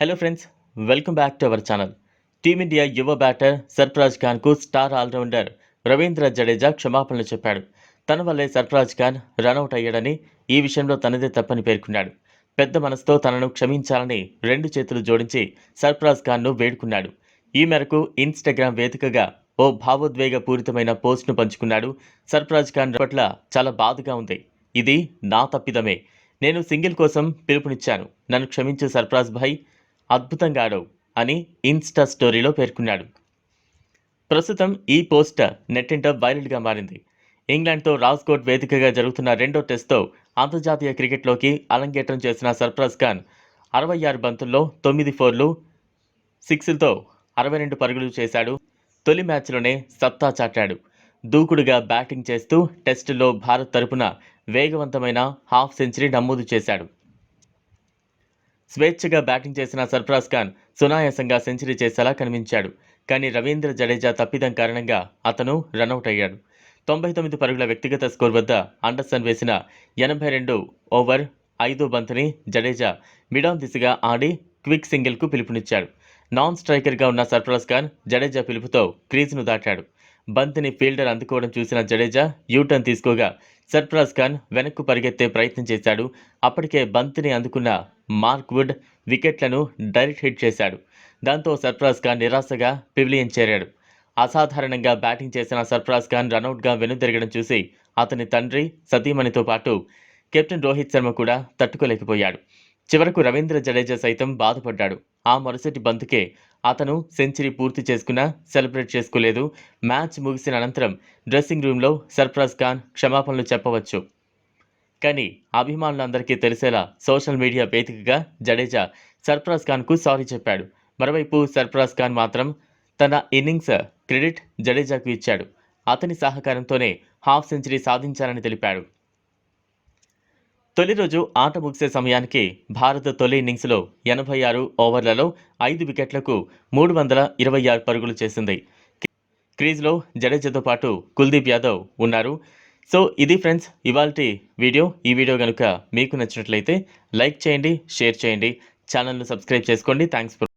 Hello friends welcome back to our channel team India యువ batter Sarfaraz ఖాన్కు star allrounder Ravindra Jadeja క్షమాపణలు చెప్పాడు. తన వల్లే సర్ఫరాజ్ ఖాన్ రనౌట్ అయ్యాడని ఈ విషయంలో తనదే తప్పని పేర్కొన్నాడు. పెద్ద మనసుతో తనను క్షమించాలని రెండు చేతులు జోడించి సర్ఫరాజ్ ఖాన్ను వేడుకున్నాడు. ఈ మేరకు ఇన్స్టాగ్రామ్ వేదికగా ఓ భావోద్వేగ పూరితమైన పోస్ట్ను పంచుకున్నాడు సర్ఫరాజ్ ఖాన్ పట్ల చాలా బాధగా ఉంది. ఇది నా తప్పిదమే. నేను సింగిల్ కోసం పిలుపునిచ్చాను. నన్ను క్షమించు సర్ఫరాజ్ భాయ్ అద్భుతంగా ఆడవు అని ఇన్స్టా స్టోరీలో పేర్కొన్నాడు. ప్రస్తుతం ఈ పోస్ట్ నెట్టింట వైరల్గా మారింది. ఇంగ్లాండ్తో రాజ్కోట్ వేదికగా జరుగుతున్న రెండో టెస్ట్తో అంతర్జాతీయ క్రికెట్లోకి అలంగేట్రం చేసిన సర్ఫరాజ్ ఖాన్ అరవై ఆరు బంతుల్లో తొమ్మిది ఫోర్లు సిక్స్లతో అరవై రెండు పరుగులు చేశాడు. తొలి మ్యాచ్లోనే సత్తా చాటాడు. దూకుడుగా బ్యాటింగ్ చేస్తూ టెస్టులో భారత్ తరపున వేగవంతమైన హాఫ్ సెంచరీ నమోదు చేశాడు. స్వేచ్ఛగా బ్యాటింగ్ చేసిన సర్ఫరాజ్ ఖాన్ సునాయాసంగా సెంచరీ చేసేలా కనిపించాడు. కానీ రవీంద్ర జడేజా తప్పిదం కారణంగా అతను రనౌట్ అయ్యాడు తొంభై తొమ్మిది పరుగుల వ్యక్తిగత స్కోర్ వద్ద అండర్సన్ వేసిన ఎనభై రెండు ఓవర్ ఐదో బంతిని జడేజా మిడాన్ దిశగా ఆడి క్విక్ సింగిల్కు పిలుపునిచ్చాడు. నాన్ స్ట్రైకర్గా ఉన్న సర్ఫరాజ్ ఖాన్ జడేజా పిలుపుతో క్రీజ్ను దాటాడు. బంతిని ఫీల్డర్ అందుకోవడం చూసిన జడేజా యూటర్న్ తీసుకోగా. సర్ఫరాజ్ ఖాన్ వెనక్కు పరిగెత్తే ప్రయత్నం చేశాడు. అప్పటికే బంతిని అందుకున్న మార్క్ వుడ్ వికెట్లను డైరెక్ట్ హిట్ చేశాడు. దాంతో సర్ఫరాజ్ ఖాన్ నిరాశగా పివిలియన్ చేరాడు. అసాధారణంగా బ్యాటింగ్ చేసిన సర్ఫరాజ్ ఖాన్ రనౌట్గా వెనుదిరగడం చూసి అతని తండ్రి సతీమణితో పాటు కెప్టెన్ రోహిత్ శర్మ కూడా తట్టుకోలేకపోయాడు. చివరకు రవీంద్ర జడేజా సైతం బాధపడ్డాడు. ఆ మరుసటి బంతుకే అతను సెంచరీ పూర్తి చేసుకున్నా సెలబ్రేట్ చేసుకోలేదు. మ్యాచ్ ముగిసిన అనంతరం డ్రెస్సింగ్ రూమ్లో సర్ఫరాజ్ ఖాన్ క్షమాపణలు చెప్పవచ్చు. కానీ అభిమానులందరికీ తెలిసేలా సోషల్ మీడియా వేదికగా జడేజా సర్ఫరాజ్ ఖాన్కు సారీ చెప్పాడు. మరోవైపు సర్ఫరాజ్ ఖాన్ మాత్రం తన ఇన్నింగ్స్ క్రెడిట్ జడేజాకు ఇచ్చాడు. అతని సహకారంతోనే హాఫ్ సెంచరీ సాధించాలని తెలిపాడు. తొలి రోజు ఆట ముగిసే సమయానికి భారత తొలి ఇన్నింగ్స్లో ఎనభై ఆరు ఓవర్లలో ఐదు వికెట్లకు మూడు వందల ఇరవై ఆరు పరుగులు చేసింది. క్రీజ్లో జడేజాతో పాటు కుల్దీప్ యాదవ్ ఉన్నారు. సో ఇది ఫ్రెండ్స్ ఇవాళ వీడియో. ఈ వీడియో కనుక మీకు నచ్చినట్లయితే లైక్ చేయండి షేర్ చేయండి. ఛానల్ను సబ్స్క్రైబ్ చేసుకోండి. Thanks for